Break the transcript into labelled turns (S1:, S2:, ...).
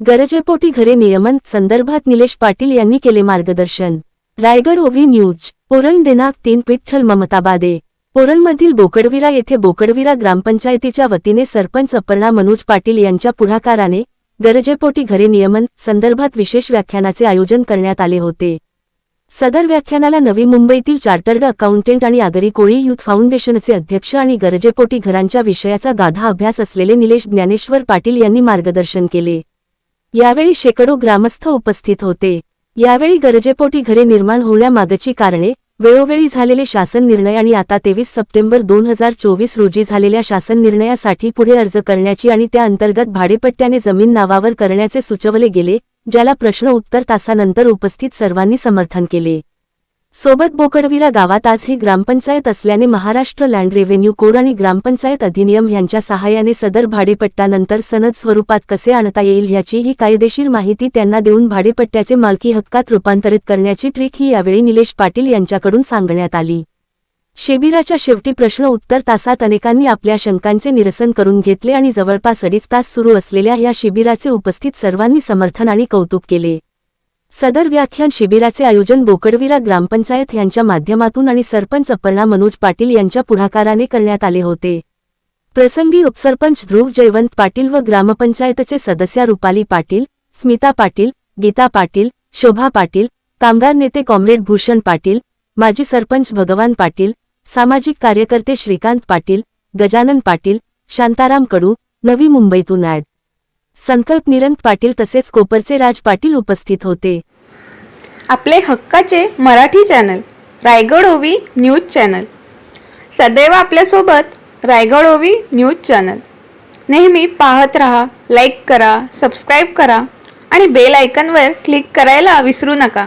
S1: गरजेपोटी घरे नियमन संदर्भात निलेश पाटील यांनी केले मार्गदर्शन. रायगड ओव्ही न्यूज पोरल दिनांक तीन पिठ्ठल ममताबादे पोरलमधील बोकडविरा येथे बोकडविरा ग्रामपंचायतीच्या वतीने सरपंच अपर्णा मनोज पाटील यांच्या पुढाकाराने गरजेपोटी घरे नियमन संदर्भात विशेष व्याख्यानाचे आयोजन करण्यात आले होते. सदर व्याख्यानाला नवी मुंबईतील चार्टर्ड अकाउंटंट आणि आगरी कोळी युथ फाउंडेशनचे अध्यक्ष आणि गरजेपोटी घरांच्या विषयाचा गाधा अभ्यास असलेले निलेश ज्ञानेश्वर पाटील यांनी मार्गदर्शन केले. यावेळी शेकडो ग्रामस्थ उपस्थित होते. यावेळी गरजेपोटी घरे निर्माण होण्यामागची कारणे वेळोवेळी झालेले शासन निर्णय आणि आता तेवीस सप्टेंबर दोन हजार चोवीस रोजी झालेल्या शासन निर्णयासाठी पुढे अर्ज करण्याची आणि त्या अंतर्गत भाडेपट्ट्याने जमीन नावावर करण्याचे सुचवले गेले ज्याला प्रश्न उत्तर तासानंतर उपस्थित सर्वांनी समर्थन केले. सोबत बोकडविरा गावात आज ही ग्रामपंचायत असल्याने महाराष्ट्र लँड रेव्हेन्यू कोड आणि ग्रामपंचायत अधिनियम यांच्या सहाय्याने सदर भाडेपट्ट्यानंतर सनद स्वरूपात कसे आणता येईल याची ही कायदेशीर माहिती त्यांना देऊन भाडेपट्ट्याचे मालकी हक्कात रूपांतरित करण्याची ट्रिक ही यावेळी निलेश पाटील यांच्याकडून सांगण्यात आली. शिबिराच्या शेवटी प्रश्न उत्तर तासात अनेकांनी आपल्या शंकांचे निरसन करून घेतले आणि जवळपास अडीच तास सुरू असलेल्या या शिबिराचे उपस्थित सर्वांनी समर्थन आणि कौतुक केले. सदर व्याख्यान शिबिराचे आयोजन बोकडविरा ग्रामपंचायत यांच्या माध्यमातून आणि सरपंच अपर्णा मनोज पाटील यांच्या पुढाकाराने करण्यात आले होते. प्रसंगी उपसरपंच ध्रुव जयवंत पाटील व ग्रामपंचायतचे सदस्या रुपाली पाटील स्मिता पाटील गीता पाटील शोभा पाटील कामगार नेते कॉम्रेड भूषण पाटील माजी सरपंच भगवान पाटील सामाजिक कार्यकर्ते श्रीकांत पाटील गजानन पाटील शांताराम कडू नवी मुंबईतून ॲड. संकल्प निरंत पाटील तसेच कोपरचे राज पाटील उपस्थित होते.
S2: आपले हक्काचे मराठी चॅनल रायगड ओवी न्यूज चॅनल. सदैव आपल्यासोबत रायगड ओवी न्यूज चॅनल. नेहमी पाहत रहा लाईक करा सबस्क्राईब करा आणि बेल आयकनवर क्लिक करायला विसरू नका.